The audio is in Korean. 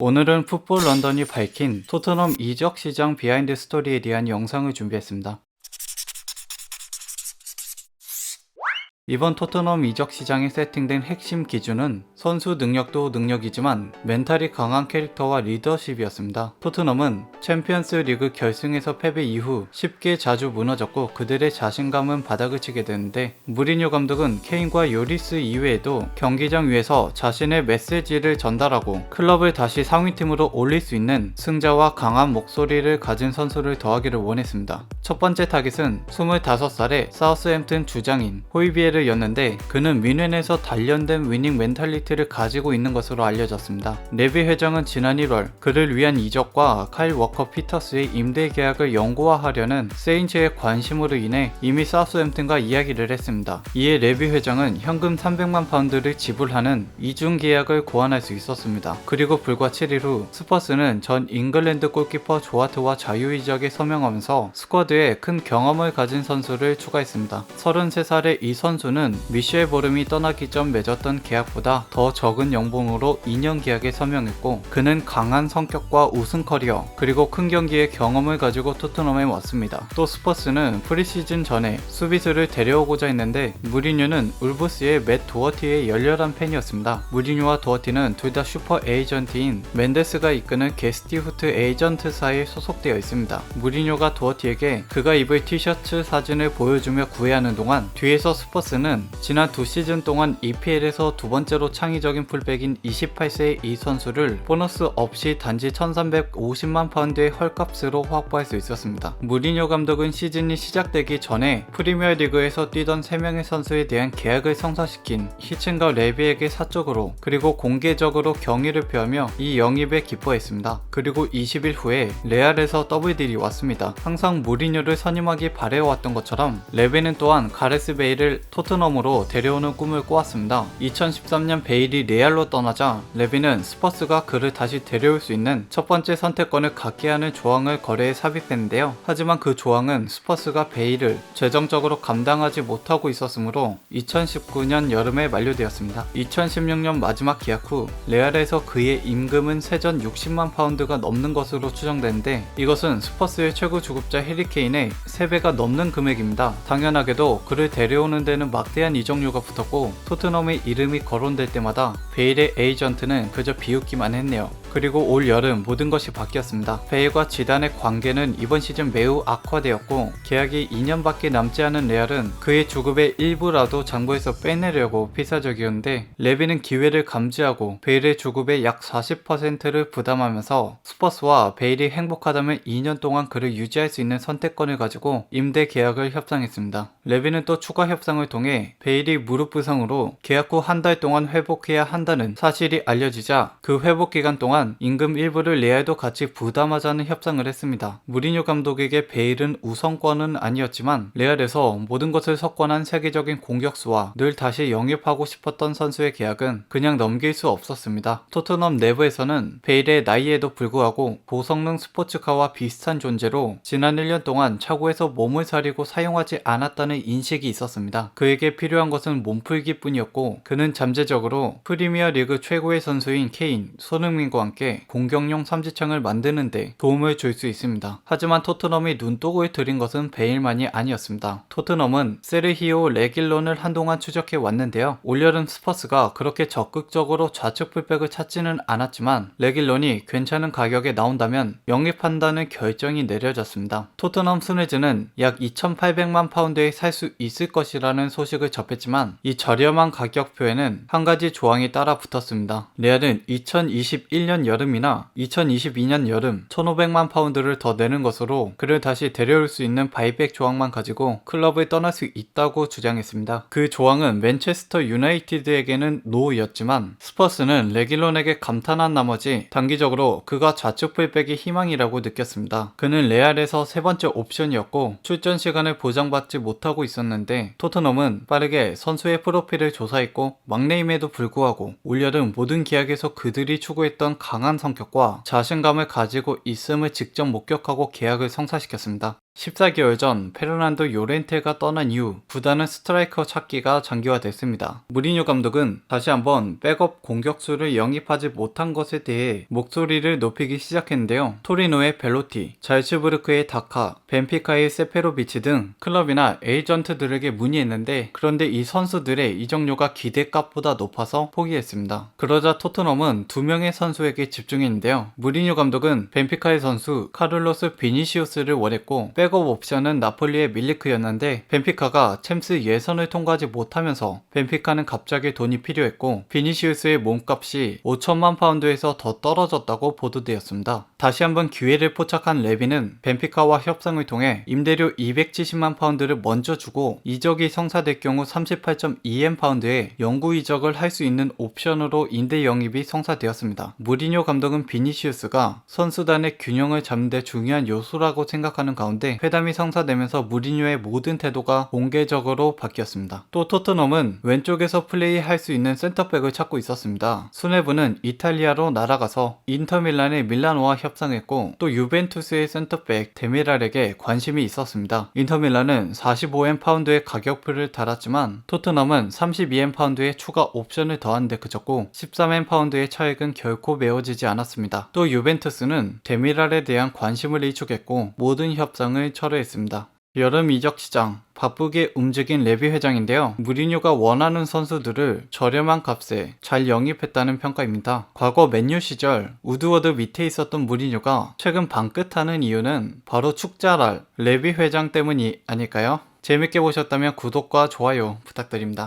오늘은 풋볼 런던이 밝힌 토트넘 이적 시장 비하인드 스토리에 대한 영상을 준비했습니다. 이번 토트넘 이적 시장에 세팅된 핵심 기준은 선수 능력도 능력이지만 멘탈이 강한 캐릭터와 리더십이었습니다. 토트넘은 챔피언스 리그 결승에서 패배 이후 쉽게 자주 무너졌고 그들의 자신감은 바닥을 치게 되는데 무리뉴 감독은 케인과 요리스 이외에도 경기장 위에서 자신의 메시지를 전달하고 클럽을 다시 상위팀으로 올릴 수 있는 승자와 강한 목소리를 가진 선수를 더하기를 원했습니다. 첫 번째 타깃은 25살의 사우스햄튼 주장인 호이비에르 였는데 그는 뮌헨에서 단련된 위닝 멘탈리티를 가지고 있는 것으로 알려졌습니다. 레비 회장은 지난 1월 그를 위한 이적과 카일 워커 피터스의 임대 계약을 영구화하려는 세인츠의 관심으로 인해 이미 사우스햄튼과 이야기를 했습니다. 이에 레비 회장은 현금 300만 파운드를 지불하는 이중 계약을 고안할 수 있었습니다. 그리고 불과 7일 후 스퍼스는 전 잉글랜드 골키퍼 조아트와 자유이적에 서명하면서 스쿼드에 큰 경험을 가진 선수를 추가했습니다. 33살의 이 선수 는 미셸 보름이 떠나기 전 맺었던 계약보다 더 적은 연봉으로 2년 계약에 서명했고 그는 강한 성격과 우승 커리어 그리고 큰 경기의 경험을 가지고 토트넘에 왔습니다. 또 스퍼스는 프리시즌 전에 수비수를 데려오고자 했는데 무리뉴는 울브스의 맷 도어티의 열렬한 팬이었습니다. 무리뉴와 도어티는 둘 다 슈퍼 에이전트인 멘데스가 이끄는 게스티후트 에이전트사에 소속되어 있습니다. 무리뉴가 도어티에게 그가 입을 티셔츠 사진을 보여주며 구애하는 동안 뒤에서 스퍼스는 지난 두 시즌 동안 EPL에서 두 번째로 창의적인 풀백인 28세의 이 선수를 보너스 없이 단지 1350만 파운드의 헐값으로 확보할 수 있었습니다. 무리뉴 감독은 시즌이 시작되기 전에 프리미어 리그에서 뛰던 3명의 선수에 대한 계약을 성사시킨 히친과 레비에게 사적으로 그리고 공개적으로 경의를 표하며 이 영입에 기뻐했습니다. 그리고 20일 후에 레알에서 더블딜이 왔습니다. 항상 무리뉴를 선임하기 바래왔던 것처럼 레비는 또한 가레스 베일을 토트 넘으로 데려오는 꿈을 꾸었습니다. 2013년 베일이 레알로 떠나자 레비는 스퍼스가 그를 다시 데려올 수 있는 첫 번째 선택권을 갖게 하는 조항을 거래에 삽입했는데요. 하지만 그 조항은 스퍼스가 베일을 재정적으로 감당하지 못하고 있었으므로 2019년 여름에 만료되었습니다. 2016년 마지막 계약 후 레알에서 그의 임금은 세전 60만 파운드가 넘는 것으로 추정되는데 이것은 스퍼스의 최고 주급자 해리케인의 3배가 넘는 금액입니다. 당연하게도 그를 데려오는 데는 막대한 이적료가 붙었고 토트넘의 이름이 거론될 때마다 베일의 에이전트는 그저 비웃기만 했네요. 그리고 올 여름 모든 것이 바뀌었습니다. 베일과 지단의 관계는 이번 시즌 매우 악화되었고 계약이 2년밖에 남지 않은 레알은 그의 주급의 일부라도 장부에서 빼내려고 필사적이었는데 레비는 기회를 감지하고 베일의 주급의 약 40%를 부담하면서 스퍼스와 베일이 행복하다면 2년 동안 그를 유지할 수 있는 선택권을 가지고 임대 계약을 협상했습니다. 레비는 또 추가 협상을 통해 베일이 무릎 부상으로 계약 후 한 달 동안 회복해야 한다는 사실이 알려지자 그 회복 기간 동안 임금 일부를 레알도 같이 부담하자는 협상을 했습니다. 무리뉴 감독에게 베일은 우선권은 아니었지만 레알에서 모든 것을 석권한 세계적인 공격수와 늘 다시 영입하고 싶었던 선수의 계약은 그냥 넘길 수 없었습니다. 토트넘 내부에서는 베일의 나이에도 불구하고 고성능 스포츠카와 비슷한 존재로 지난 1년 동안 차고에서 몸을 사리고 사용하지 않았다는 인식이 있었습니다. 그에게 필요한 것은 몸풀기 뿐이었고 그는 잠재적으로 프리미어 리그 최고의 선수인 케인, 손흥민과 함께 공격용 삼지창을 만드는데 도움을 줄 수 있습니다. 하지만 토트넘이 눈독을 들인 것은 베일만이 아니었습니다. 토트넘은 세르히오 레길론을 한동안 추적해 왔는데요. 올여름 스퍼스가 그렇게 적극적으로 좌측 풀백을 찾지는 않았지만 레길론이 괜찮은 가격에 나온다면 영입한다는 결정이 내려졌습니다. 토트넘 스네즈는 약 2,800만 파운드에 살 수 있을 것이라는 소식을 접했지만 이 저렴한 가격표에는 한 가지 조항이 따라 붙었습니다. 레알은 2021년 여름이나 2022년 여름 1,500만 파운드를 더 내는 것으로 그를 다시 데려올 수 있는 바이백 조항만 가지고 클럽을 떠날 수 있다고 주장했습니다. 그 조항은 맨체스터 유나이티드에게는 노였지만 스퍼스는 레길론에게 감탄한 나머지 단기적으로 그가 좌측 풀백이 희망이라고 느꼈습니다. 그는 레알에서 세 번째 옵션이었고 출전 시간을 보장받지 못하고 있었는데 토트넘은 빠르게 선수의 프로필을 조사했고 막내임에도 불구하고 올여름 모든 계약에서 그들이 추구했던 강한 성격과 자신감을 가지고 있음을 직접 목격하고 계약을 성사시켰습니다. 14개월 전 페르난도 요렌테가 떠난 이후 구단은 스트라이커 찾기가 장기화됐습니다. 무리뉴 감독은 다시 한번 백업 공격수를 영입하지 못한 것에 대해 목소리를 높이기 시작했는데요. 토리노의 벨로티, 잘츠부르크의 다카, 벤피카의 세페로비치 등 클럽이나 에이전트들에게 문의했는데 그런데 이 선수들의 이적료가 기대값보다 높아서 포기했습니다. 그러자 토트넘은 두 명의 선수에게 집중했는데요. 무리뉴 감독은 벤피카의 선수 카를로스 비니시우스를 원했고 백업 옵션은 나폴리의 밀리크였는데 벤피카가 챔스 예선을 통과하지 못하면서 벤피카는 갑자기 돈이 필요했고 비니시우스의 몸값이 5천만 파운드에서 더 떨어졌다고 보도되었습니다. 다시 한번 기회를 포착한 레비는 벤피카와 협상을 통해 임대료 270만 파운드를 먼저 주고 이적이 성사될 경우 38.2M 파운드의 영구 이적을 할 수 있는 옵션으로 임대 영입이 성사되었습니다. 무리뉴 감독은 비니시우스가 선수단의 균형을 잡는 데 중요한 요소라고 생각하는 가운데 회담이 성사되면서 무리뉴의 모든 태도가 공개적으로 바뀌었습니다. 또 토트넘은 왼쪽에서 플레이할 수 있는 센터백을 찾고 있었습니다. 수네부는 이탈리아로 날아가서 인터밀란의 밀라노와 협상했고 또 유벤투스의 센터백 데미랄에게 관심이 있었습니다. 인터밀란은 45M 파운드의 가격표를 달았지만 토트넘은 32M 파운드의 추가 옵션을 더한 데 그쳤고 13M 파운드의 차액은 결코 메워지지 않았습니다. 또 유벤투스는 데미랄에 대한 관심을 일축했고 모든 협상 을 철회했습니다. 여름 이적 시장 바쁘게 움직인 레비 회장인데요. 무리뉴가 원하는 선수들을 저렴한 값에 잘 영입했다는 평가입니다. 과거 맨유 시절 우드워드 밑에 있었던 무리뉴가 최근 방긋하는 이유는 바로 축자랄 레비 회장 때문이 아닐까요? 재밌게 보셨다면 구독과 좋아요 부탁드립니다.